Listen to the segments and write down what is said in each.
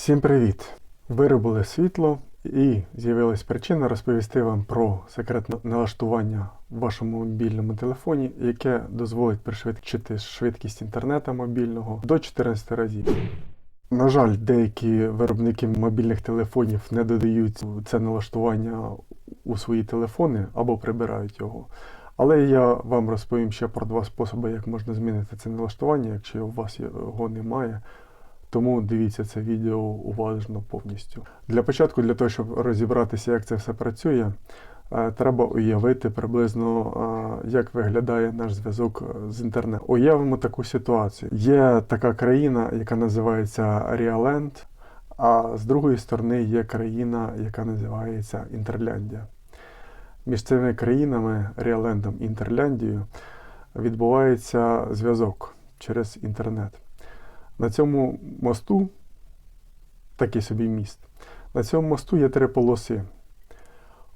Всім привіт! Виробили світло і з'явилась причина розповісти вам про секретне налаштування в вашому мобільному телефоні, яке дозволить пришвидшити швидкість інтернету мобільного до 14 разів. На жаль, деякі виробники мобільних телефонів не додають це налаштування у свої телефони або прибирають його. Але я вам розповім ще про два способи, як можна змінити це налаштування, якщо у вас його немає. Тому дивіться це відео уважно повністю. Для початку, для того, щоб розібратися, як це все працює, е, треба уявити приблизно, е, як виглядає наш зв'язок з інтернетом. Уявимо таку ситуацію. Є така країна, яка називається Ріаленд, а з другої сторони є країна, яка називається Інтерляндія. Між цими країнами, Ріалендом і Інтерляндією, відбувається зв'язок через інтернет. На цьому мосту, такий собі міст, на цьому мосту є три полоси.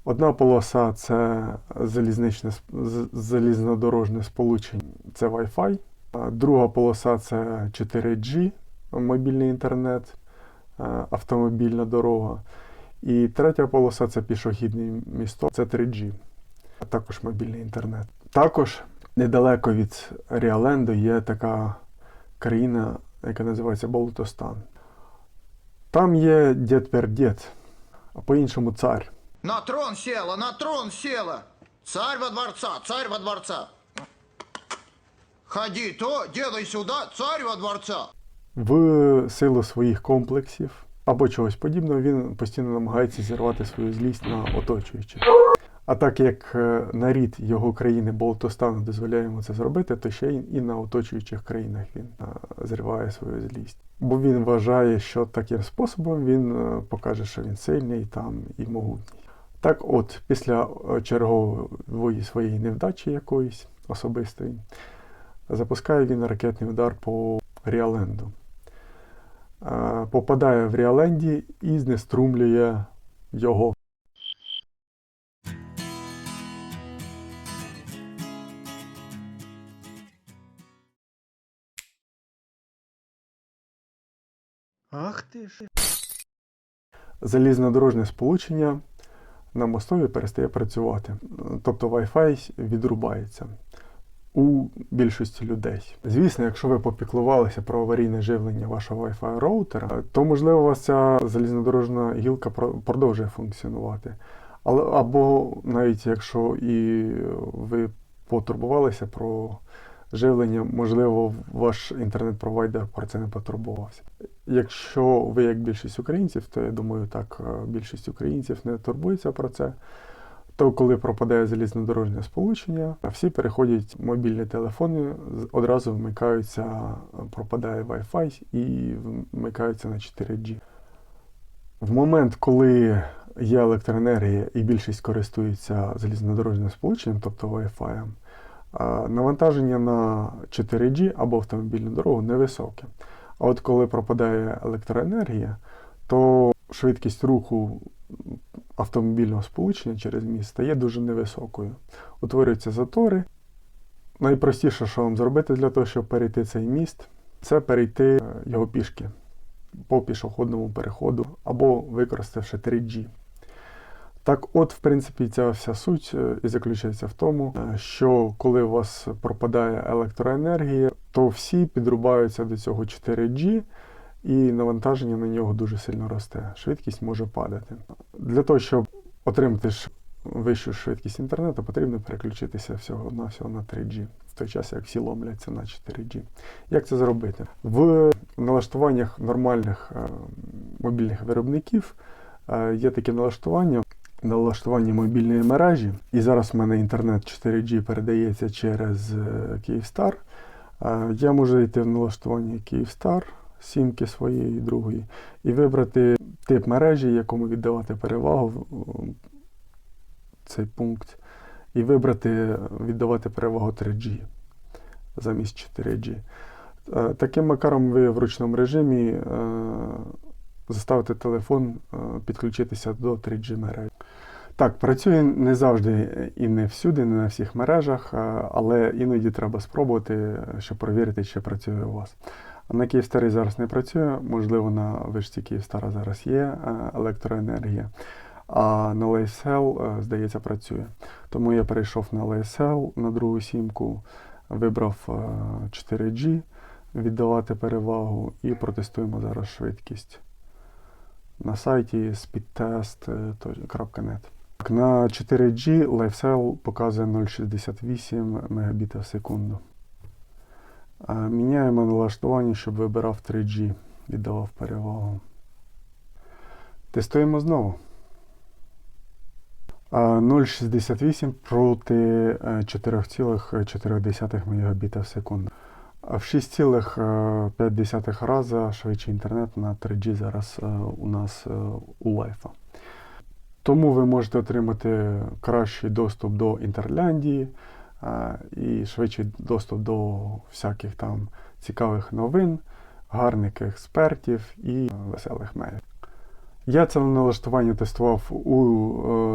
Одна полоса це залізничне, залізнодорожне сполучення, це Wi-Fi. Друга полоса це 4G, мобільний інтернет, автомобільна дорога. І третя полоса це пішохідне місто, це 3G, а також мобільний інтернет. Також недалеко від Ріаленду є така країна, яка називається Болотостан. Там є дід а по-іншому цар. На трон села, на трон села. Царь во дворца, царь во дворца. Ходи то, дедай сюда, царь во дворца. В силу своїх комплексів або чогось подібного, він постійно намагається зірвати свою злість на оточуючих. А так як е, нарід його країни Болтостану дозволяє йому це зробити, то ще і на оточуючих країнах він е, зриває свою злість. Бо він вважає, що таким способом він е, покаже, що він сильний там і могутній. Так от, після чергової своєї невдачі якоїсь особистої, запускає він ракетний удар по Ріаленду. Попадає в Ріаленді і знеструмлює його. Ах ты ж. залізнодорожне сполучення на мостові перестає працювати. Тобто Wi-Fi відрубається у більшості людей. Звісно, якщо ви попіклувалися про аварійне живлення вашого Wi-Fi роутера, то можливо у вас ця залізнодорожна гілка продовжує функціонувати. Але або навіть якщо і ви потурбувалися про живлення, можливо, ваш інтернет-провайдер про це не потурбувався. Якщо ви як більшість українців, то я думаю, так е, більшість українців не турбується про це. То коли пропадає залізнодорожнє сполучення, всі переходять мобільні телефони, одразу вмикаються, пропадає Wi-Fi і вмикаються на 4G. В момент, коли є електроенергія і більшість користується залізнодорожним сполученням, тобто Wi-Fi, навантаження на 4G або автомобільну дорогу невисоке. А от коли пропадає електроенергія, то швидкість руху автомобільного сполучення через міст стає дуже невисокою. Утворюються затори. Найпростіше, що вам зробити для того, щоб перейти цей міст, це перейти е, його пішки по пішохідному переходу або використавши 3G. Так, от, в принципі, ця вся суть е, і заключається в тому, е, що коли у вас пропадає електроенергія, то всі підрубаються до цього 4G, і навантаження на нього дуже сильно росте. Швидкість може падати. Для того, щоб отримати вищу швидкість інтернету, потрібно переключитися всього на всього на 3G, в той час як всі ломляться на 4G. Як це зробити? В налаштуваннях нормальних е, мобільних виробників є таке налаштування. Налаштування мобільної мережі, і зараз в мене інтернет 4G передається через е, Київстар. Е, Я можу йти в налаштування Київстар, сімки своєї другої, і вибрати тип мережі, якому віддавати перевагу цей пункт, і вибрати віддавати перевагу 3G замість 4G. Е, Таким макаром ви в ручному режимі заставите телефон е, підключитися до 3G мережі. Так, працює не завжди і не всюди, не на всіх мережах, е, але іноді треба спробувати, щоб перевірити, чи працює у вас. На Київстарі зараз не працює, можливо, на вишці Київстара зараз є е, електроенергія, а на LSL, здається, працює. Тому я перейшов на LSL на другу сімку, вибрав е, 4G, віддавати перевагу і протестуємо зараз швидкість на сайті speedtest.net. Так, На 4G LifeCell показує 0,68 Мбіт в секунду. Міняємо налаштування, щоб вибирав 3G, віддавав перевагу. Тестуємо знову. 0,68 проти е, 4,4 Мбіт в секунду. В 6,5 рази швидший інтернет на 3G зараз е, у нас е, у лайфа. Тому ви можете отримати кращий доступ до Інтерляндії е, і швидший доступ до всяких там цікавих новин, гарних експертів і веселих мейлів. Я це налаштування тестував у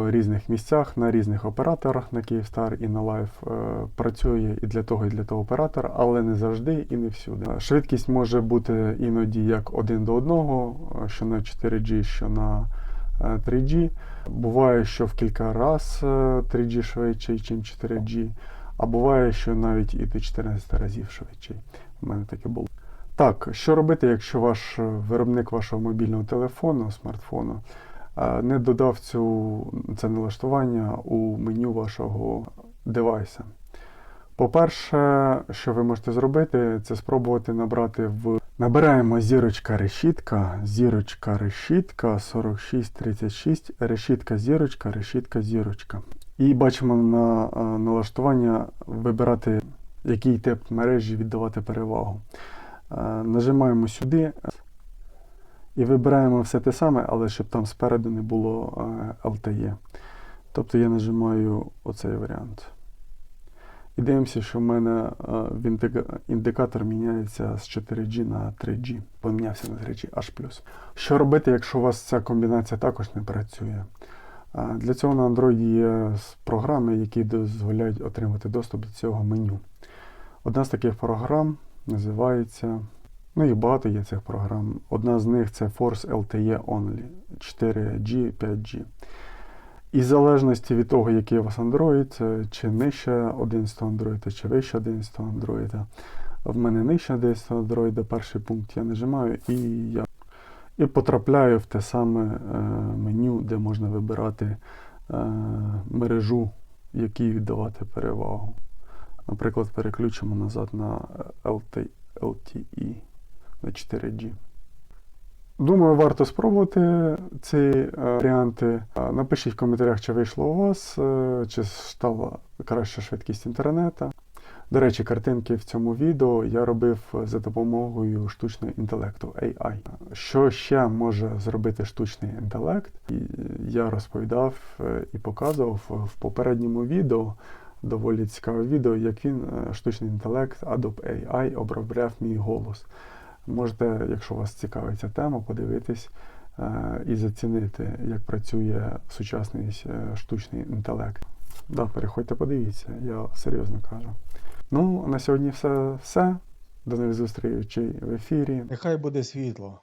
е, різних місцях на різних операторах на Київстар і на Live. Е, працює і для того, і для того оператора, але не завжди і не всюди. Е, Швидкість може бути іноді як один до одного, е, що на 4G, що на е, 3G. Буває, що в кілька раз е, 3G швидший, ніж 4G, а буває, що навіть і до 14 разів швидший. У мене таке було. Так, що робити, якщо ваш е, виробник вашого мобільного телефону, смартфону, е, не додав цю, це налаштування у меню вашого девайса? По-перше, що ви можете зробити, це спробувати набрати в. Набираємо зірочка решітка, зірочка решітка 4636, решітка зірочка, решітка зірочка. І бачимо на е, налаштування вибирати, який тип мережі віддавати перевагу. Е, Нажимаємо сюди і вибираємо все те саме, але щоб там спереду не було е, LTE. Тобто я нажимаю оцей варіант. І дивимося, що в мене е, індикатор міняється з 4G на 3G. Помінявся на 3G H. Що робити, якщо у вас ця комбінація також не працює? Е, Для цього на Android є програми, які дозволяють отримати доступ до цього меню. Одна з таких програм називається. Ну і багато є цих програм. Одна з них це Force LTE Only 4G, 5G. І в залежності від того, який у вас Android, е, чи нижче 11 Android, чи вище 11 Android. В мене нижче 11 Android, перший пункт я нажимаю і я і потрапляю в те саме е, меню, де можна вибирати е, мережу, якій віддавати перевагу. Наприклад, переключимо назад на LT, LTE на 4G. Думаю, варто спробувати ці е, варіанти. Е, Напишіть в коментарях, чи вийшло у вас, е, чи стала краща швидкість інтернету. До речі, картинки в цьому відео я робив за допомогою штучного інтелекту AI. Що ще може зробити штучний інтелект? Я розповідав е, і показував в попередньому відео. Доволі цікаве відео, як він, е, штучний інтелект, Adobe AI, обробляв мій голос. Можете, якщо вас цікавить ця тема, подивитись е, і зацінити, як працює сучасний е, штучний інтелект. Да, переходьте, подивіться, я серйозно кажу. Ну, на сьогодні все. все. До нових зустрічей в ефірі. Нехай буде світло.